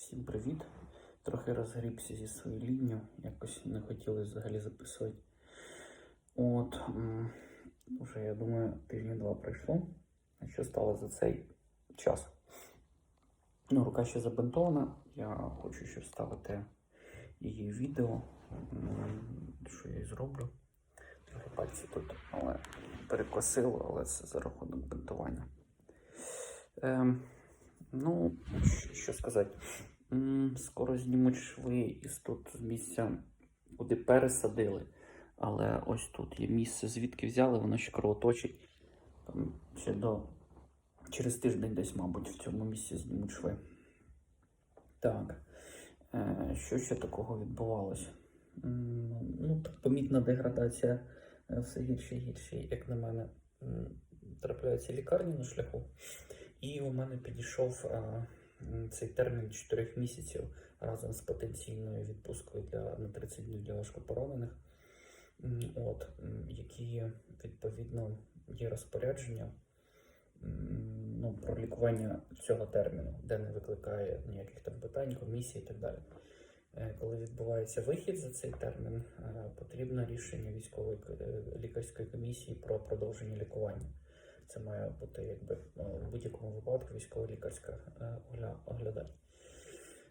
Всім привіт. Трохи розгрібся зі своєю лінією, якось не хотілося взагалі записувати. От, вже я думаю, тижні два пройшло. А Що стало за цей час? Ну, рука ще забинтована. Я хочу ще вставити її відео, що я і зроблю. Трохи пальці тут, але перекосило, але це за рахунок бинтування. Ем, ну, що сказати. Скоро знімуть шви із тут з місця, куди пересадили. Але ось тут є місце, звідки взяли, воно ще кровоточить. Ще до через тиждень десь, мабуть, в цьому місці знімуть шви. Так. Е, що ще такого відбувалося? Ну, так помітна деградація е, все гірше і гірше, як на мене, трапляються лікарні на шляху. І у мене підійшов е, цей термін 4 місяців разом з потенційною відпусткою для, на 30 днів для важкопоранених. От, які відповідно є розпорядження ну, про лікування цього терміну, де не викликає ніяких там питань, комісій і так далі. Е, Коли відбувається вихід за цей термін, е, потрібно рішення військової е, лікарської комісії про продовження лікування. Це має бути якби ну, в будь-якому випадку військово-лікарська е, оглядання.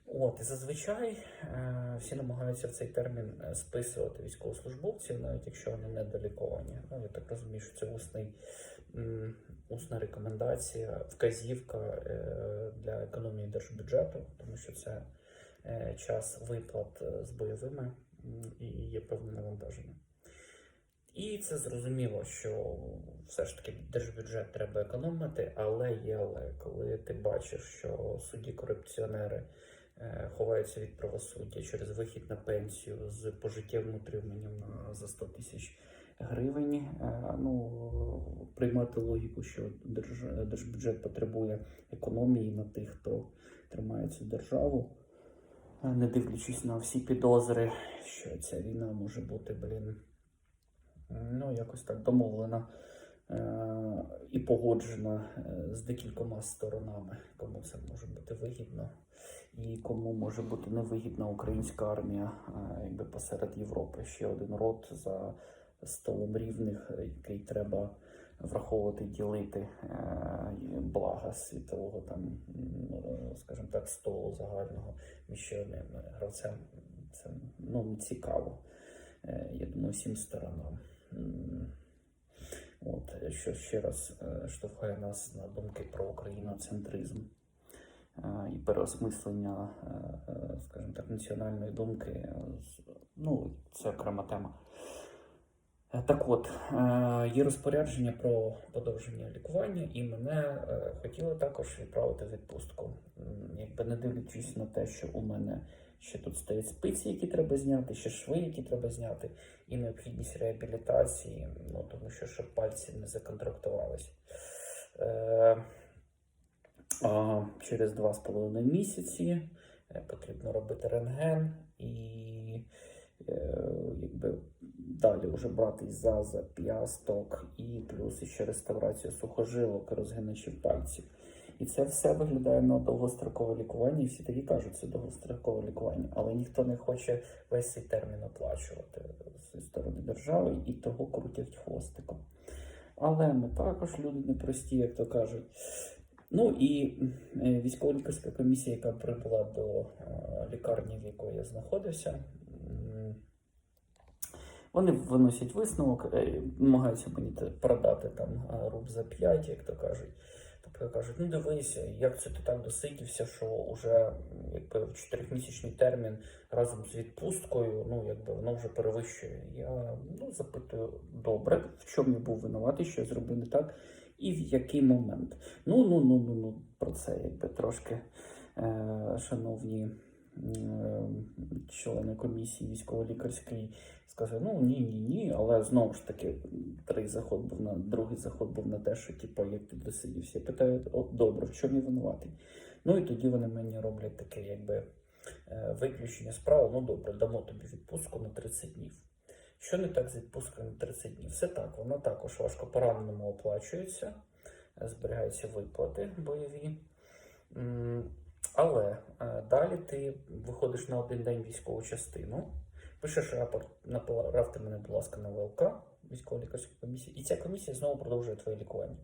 От, і зазвичай е, всі намагаються в цей термін е, списувати військовослужбовців, навіть якщо вони недоліковані. Ну, я так розумію, що це усний, м, усна рекомендація, вказівка е, для економії держбюджету, тому що це е, час виплат е, з бойовими і є певне навантаження. І це зрозуміло, що все ж таки держбюджет треба економити, але є але коли ти бачиш, що судді корупціонери е, ховаються від правосуддя через вихід на пенсію з пожиттєвим утриманням за 100 тисяч гривень, е, ну приймати логіку, що держ- держбюджет потребує економії на тих, хто тримає цю державу. Е, Не дивлячись на всі підозри, що ця війна може бути, блін, ну, якось так домовлена е- і погоджена е, з декількома сторонами, кому це може бути вигідно, і кому може бути невигідна українська армія, е, якби посеред Європи. Ще один рот за столом рівних, який треба враховувати, ділити блага світового там, скажімо так, столу загального між одним гравцем. Це ну, цікаво. Я думаю, всім сторонам. От, що ще раз е, штовхає нас на думки про україноцентризм е, і переосмислення, е, е, скажімо так, національної думки. е, Ну, це окрема тема. Е, Так от, е, є розпорядження про подовження лікування, і мене е, хотіли також відправити в відпустку. Якби не дивлячись на те, що у мене ще тут стоять спиці, які треба зняти, ще шви, які треба зняти, і необхідність реабілітації, ну тому що щоб пальці не законтрактувалися. Е, а через два з половиною місяці е, потрібно робити рентген і е, якби далі вже брати за зап'ясток і плюс ще реставрацію сухожилок, розгиначів пальців. І це все виглядає на довгострокове лікування, і всі такі кажуть, це довгострокове лікування, але ніхто не хоче весь цей термін оплачувати зі сторони держави і того крутять хвостиком. Але ми також люди непрості, як то кажуть. Ну і е, військово-лікарська комісія, яка прибула до е, лікарні, в якої я знаходився, вони виносять висновок, е, намагаються мені продати там руб за 5, як то кажуть. Тобто кажуть, ну дивися, як це ти так досидівся, що вже якби в чотирьохмісячний термін разом з відпусткою, ну якби воно вже перевищує. Я ну, запитую, добре, в чому я був винуватий, що я зробив не так, і в який момент. Ну, ну, ну, ну, ну, про це якби трошки, е, шановні члени комісії військово-лікарської сказали, ну ні, ні, ні, але знову ж таки, другий заход був на другий заход був на те, що типу, як ти досидівся. Я питаю, о, добре, в чому я винуватий? Ну і тоді вони мені роблять таке, якби е, виключення справи. Ну добре, дамо тобі відпустку на 30 днів. Що не так з відпусткою на 30 днів? Все так, вона також важко пораненому оплачується, зберігаються виплати бойові. Але е, далі ти виходиш на один день військову частину, пишеш рапорт, направте мене, будь ласка, на ВЛК, військово лікарську комісію, і ця комісія знову продовжує твоє лікування.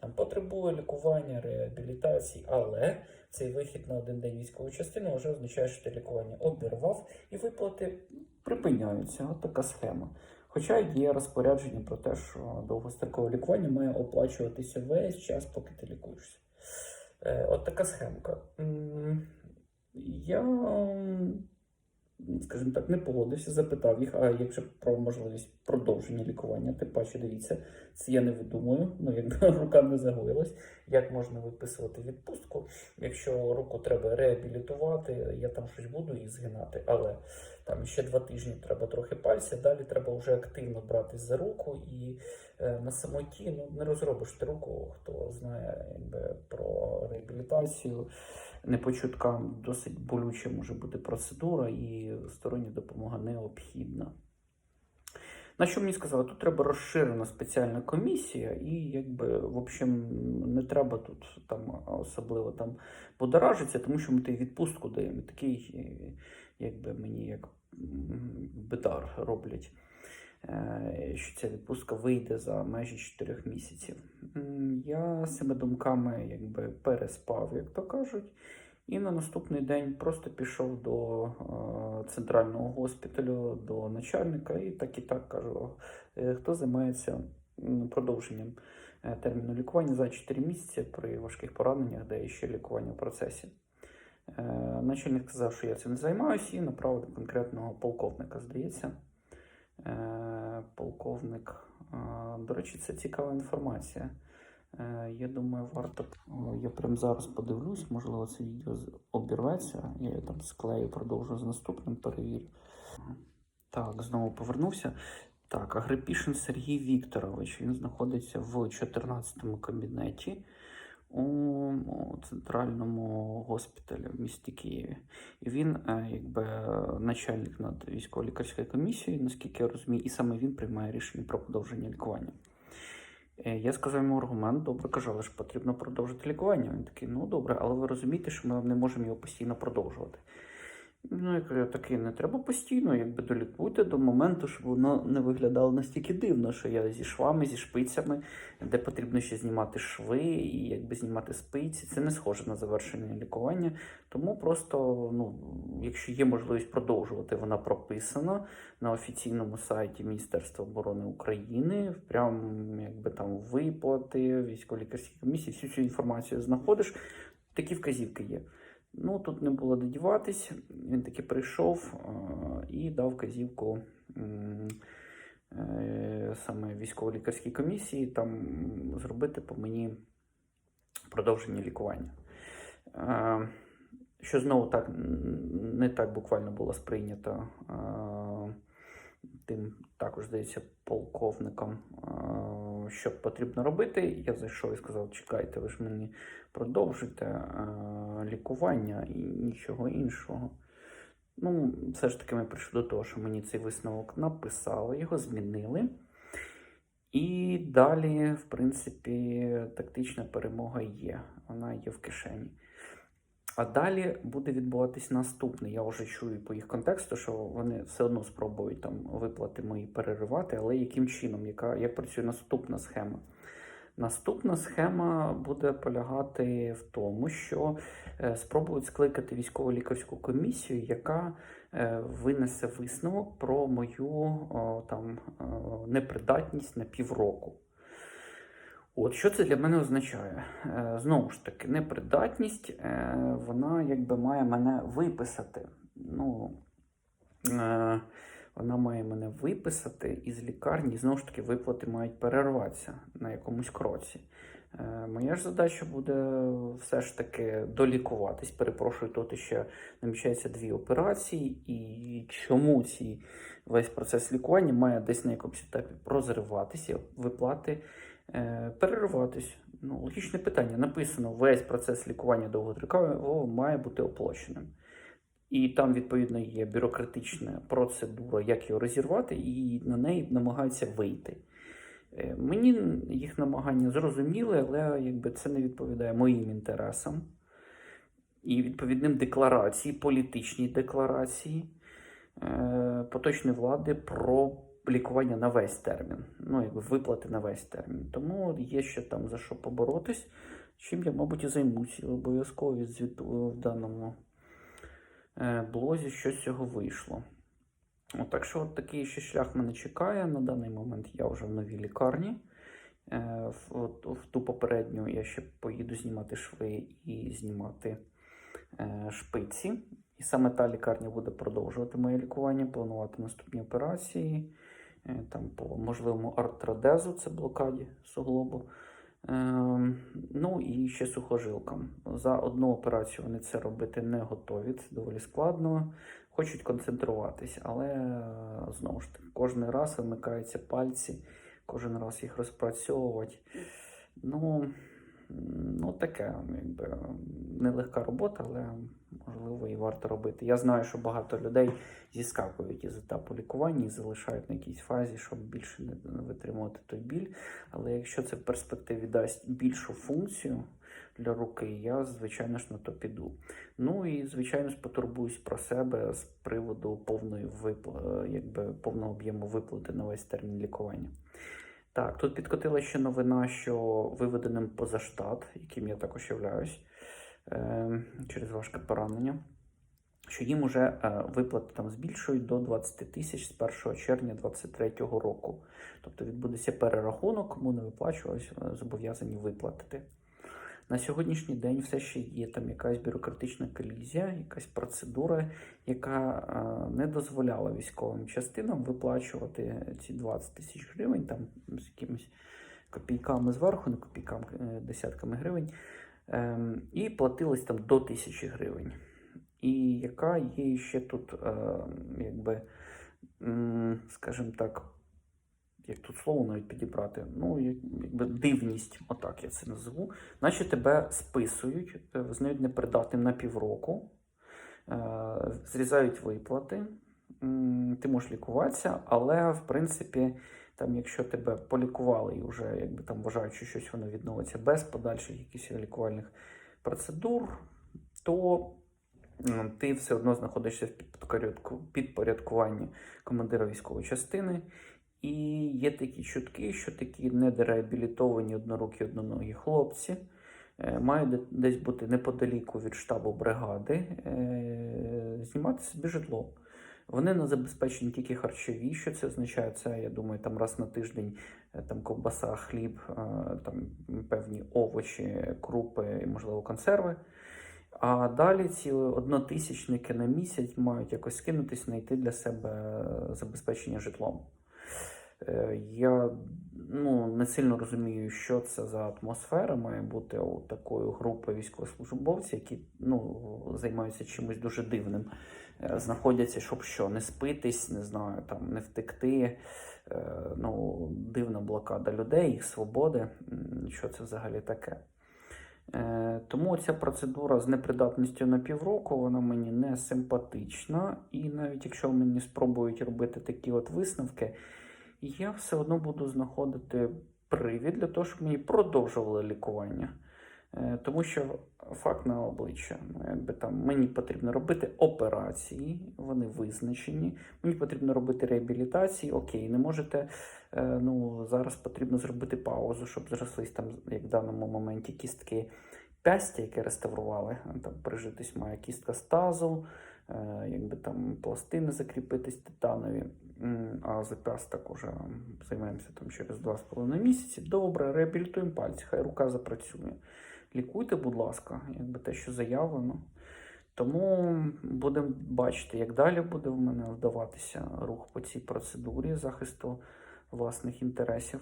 Там потребує лікування, реабілітації, але цей вихід на один день військової частини вже означає, що ти лікування обірвав і виплати припиняються. От така схема. Хоча є розпорядження про те, що довгострокове лікування має оплачуватися весь час, поки ти лікуєшся. Е, от така схемка. Я, скажімо так, не погодився, запитав їх, а якщо про можливість продовження лікування, тим паче, дивіться, це я не видумую, ну якби рука не загоїлась, як можна виписувати відпустку, якщо руку треба реабілітувати, я там щось буду і згинати, але там ще два тижні треба трохи пальця, далі треба вже активно братись за руку і е, на самоті ну, не розробиш ти руку, хто знає якби, про реабілітацію. Не по чуткам досить болюча може бути процедура, і стороння допомога необхідна. На що мені сказали, тут треба розширена спеціальна комісія, і якби, в общем, не треба тут там особливо там подоражитися, тому що ми тобі відпустку даємо. Такий, е, якби мені як бедар роблять, е, що ця відпустка вийде за межі 4 місяців. Я з цими думками якби переспав, як то кажуть. І на наступний день просто пішов до е, центрального госпіталю, до начальника, і так і так кажу: «Е, хто займається продовженням терміну лікування за 4 місяці при важких пораненнях, де є ще лікування в процесі. Е, Начальник сказав, що я цим не займаюся, і направив конкретного полковника, здається. Е, Полковник, е, до речі, це цікава інформація. Я думаю, варто. Я прямо зараз подивлюсь, можливо, це відео обірветься. Я там склею, продовжу з наступним, перевірю. Так, знову повернувся. Так, Агрипішин Сергій Вікторович. Він знаходиться в 14-му кабінеті у, центральному госпіталі в місті Києві. І він, е, якби начальник над військово-лікарською комісією, наскільки я розумію, і саме він приймає рішення про продовження лікування. Е, Я сказав йому аргумент, добре, кажу, але ж потрібно продовжити лікування. Він такий, ну добре, але ви розумієте, що ми не можемо його постійно продовжувати. Ну, я кажу, такий, не треба постійно, якби долікуйте до моменту, щоб воно не виглядало настільки дивно, що я зі швами, зі шпицями, де потрібно ще знімати шви і якби знімати спиці. Це не схоже на завершення лікування. Тому просто, ну, якщо є можливість продовжувати, вона прописана на офіційному сайті Міністерства оборони України. Прям якби там виплати, військово-лікарські комісії, всю цю інформацію знаходиш. Такі вказівки є. Ну, тут не було де діватись. Він таки прийшов е, і дав вказівку м, е, саме військово-лікарській комісії там зробити по мені продовження лікування. Е, що знову так не так буквально було сприйнято тим, також здається, полковником, що потрібно робити. Я зайшов і сказав: чекайте, ви ж мені продовжите е, лікування і нічого іншого. Ну, все ж таки, ми прийшли до того, що мені цей висновок написали, його змінили. І далі, в принципі, тактична перемога є. Вона є в кишені. А далі буде відбуватись наступне. Я вже чую по їх контексту, що вони все одно спробують там виплати мої переривати, але яким чином, яка, як працює наступна схема? Наступна схема буде полягати в тому, що е, спробують скликати військово-лікарську комісію, яка е, винесе висновок про мою там, непридатність на півроку. От що це для мене означає? Е, Знову ж таки, непридатність, е, вона якби має мене виписати. Ну, е, вона має мене виписати із лікарні, знову ж таки, виплати мають перерватися на якомусь кроці. Моя ж задача буде все ж таки долікуватись. Перепрошую, тут ще намічається дві операції, і чому ці весь процес лікування має десь на якомусь етапі прозриватися, виплати е, перериватись. Ну, логічне питання. Написано, весь процес лікування довготривалого має бути оплаченим. І там, відповідно, є бюрократична процедура, як його розірвати, і на неї намагаються вийти. Е, Мені їх намагання зрозуміли, але якби це не відповідає моїм інтересам. і відповідним декларації, політичній декларації е, поточної влади про лікування на весь термін, ну, якби виплати на весь термін. Тому є ще там за що поборотись, чим я, мабуть, і займусь. Обов'язково відзвітую в даному е, блозі, що з цього вийшло. От, так що от такий ще шлях мене чекає. На даний момент я вже в новій лікарні. Е, в, от, в ту попередню я ще поїду знімати шви і знімати е, шпиці. І саме та лікарня буде продовжувати моє лікування, планувати наступні операції, е, там по можливому артродезу, це блокаді суглобу. Ем, ну і ще сухожилкам. За одну операцію вони це робити не готові, це доволі складно. Хочуть концентруватись, але е, знову ж таки, кожен раз вимикаються пальці, кожен раз їх розпрацьовувати. Ну, ну таке, якби нелегка робота, але можливо і варто робити. Я знаю, що багато людей зіскакують із етапу лікування і залишають на якійсь фазі, щоб більше не витримувати той біль. Але якщо це в перспективі дасть більшу функцію для руки, я звичайно ж на то піду. Ну і звичайно потурбуюсь про себе з приводу повної випла... якби повного об'єму виплати на весь термін лікування. Так, тут підкотила ще новина, що виведеним поза штат, яким я також являюсь, через важке поранення, що їм вже виплати там збільшують до 20 тисяч з 1 червня 2023 року. Тобто відбудеться перерахунок, кому не виплачувалось, е, зобов'язані виплатити. На сьогоднішній день все ще є там якась бюрократична колізія, якась процедура, яка е, не дозволяла військовим частинам виплачувати ці 20 тисяч гривень, там з якимись копійками зверху, не копійками, е, десятками гривень, ем, і платилось там до тисячі гривень. І яка є ще тут, е, якби, скажімо так, як тут слово навіть підібрати, ну, якби дивність, отак я це назву, наче тебе списують, е, визнають непридатним на півроку, е, зрізають виплати, ти можеш лікуватися, але в принципі, там, якщо тебе полікували і вже якби там вважають, що щось воно відновиться без подальших якихось лікувальних процедур, то ти все одно знаходишся в підпорядкуванні командира військової частини. І є такі чутки, що такі недереабілітовані однорукі одноногі хлопці е, мають десь бути неподаліку від штабу бригади, е, знімати собі житло. Вони не забезпечені тільки харчові. Що це означає? Це, я думаю, там раз на тиждень е, там ковбаса, хліб, е, там певні овочі, крупи і, можливо, консерви. А далі ці однотисячники на місяць мають якось скинутись, знайти для себе забезпечення житлом. Е, Я ну, не сильно розумію, що це за атмосфера має бути у такої групи військовослужбовців, які ну, займаються чимось дуже дивним. Е, Знаходяться, щоб що, не спитись, не знаю, там, не втекти. Е, Ну, дивна блокада людей, їх свободи. Що це взагалі таке? Е, Тому ця процедура з непридатністю на півроку, вона мені не симпатична. І навіть якщо мені спробують робити такі от висновки, я все одно буду знаходити привід для того, щоб мені продовжували лікування. Е, Тому що факт на обличчя. Ну, якби там мені потрібно робити операції, вони визначені. Мені потрібно робити реабілітації. Окей, не можете. е, Ну, зараз потрібно зробити паузу, щоб зрослись там, як в даному моменті, кістки пястя, яке реставрували. Там прижитись має кістка стазу, е, якби там пластини закріпитись титанові. А запяс також е, займаємося там через 2,5 місяці. Добре, реабілітуємо пальці, хай рука запрацює. Лікуйте, будь ласка, якби те, що заявлено. Тому будемо бачити, як далі буде в мене вдаватися рух по цій процедурі захисту власних інтересів.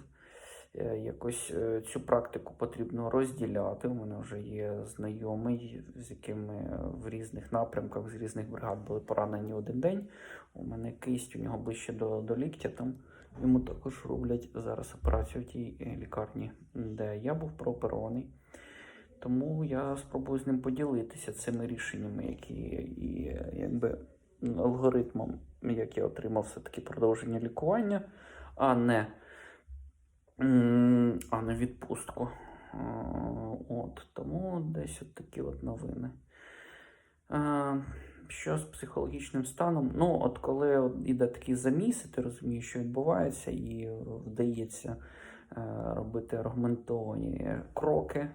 Е, Якось е, цю практику потрібно розділяти. У мене вже є знайомий, з яким ми в різних напрямках з різних бригад були поранені один день. У мене кисть, у нього ближче до, до ліктя. Там йому також роблять зараз операцію в тій е, лікарні, де я був прооперований. Тому я спробую з ним поділитися цими рішеннями, які і якби алгоритмом, як я отримав все-таки продовження лікування, а не, а не відпустку. От, тому десь от такі от новини. Що з психологічним станом? Ну, от коли іде такий заміс, і ти розумієш, що відбувається, і вдається е, робити аргументовані кроки,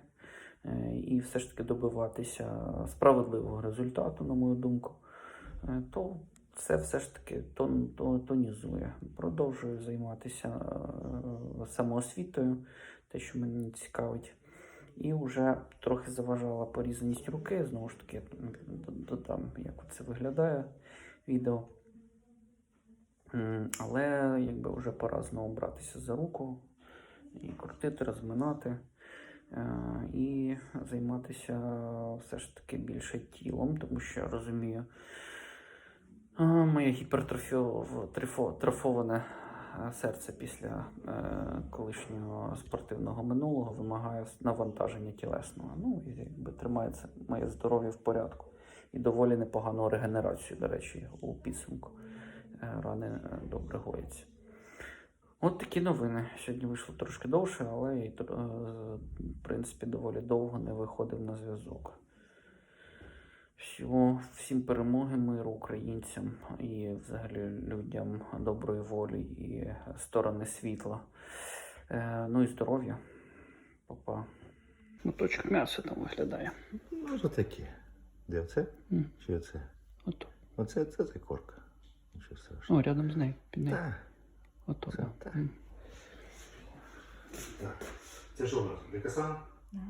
е, і все ж таки добиватися справедливого результату, на мою думку, е, то це все ж таки тон, то, тонізує. Продовжую займатися самоосвітою, те, що мене цікавить. І вже трохи заважала порізаність руки. Знову ж таки, додам, як це виглядає відео. Але якби вже пора знову братися за руку і крутити, розминати. е, І займатися все ж таки більше тілом, тому що я розумію, а, моє гіпертрофоване серце після е, колишнього спортивного минулого вимагає навантаження тілесного. Ну, і якби тримається моє здоров'я в порядку. І доволі непогану регенерацію, до речі, у підсумку. Е, Рани е, добре гояться. От такі новини. Сьогодні вийшло трошки довше, але і, е, в принципі доволі довго не виходив на зв'язок. Всього, всім перемоги, миру українцям і взагалі людям доброї волі і сторони світла. Е, ну і здоров'я. Папа. Моточок м'яса там виглядає. Ну, таке? Де оце? М. Чи оце? Ото. Оце це закорка. Нічого страшного. О, рядом з нею. Під нею. Так, Ото. Все, так. Так. Це що у нас? Декасан? Да.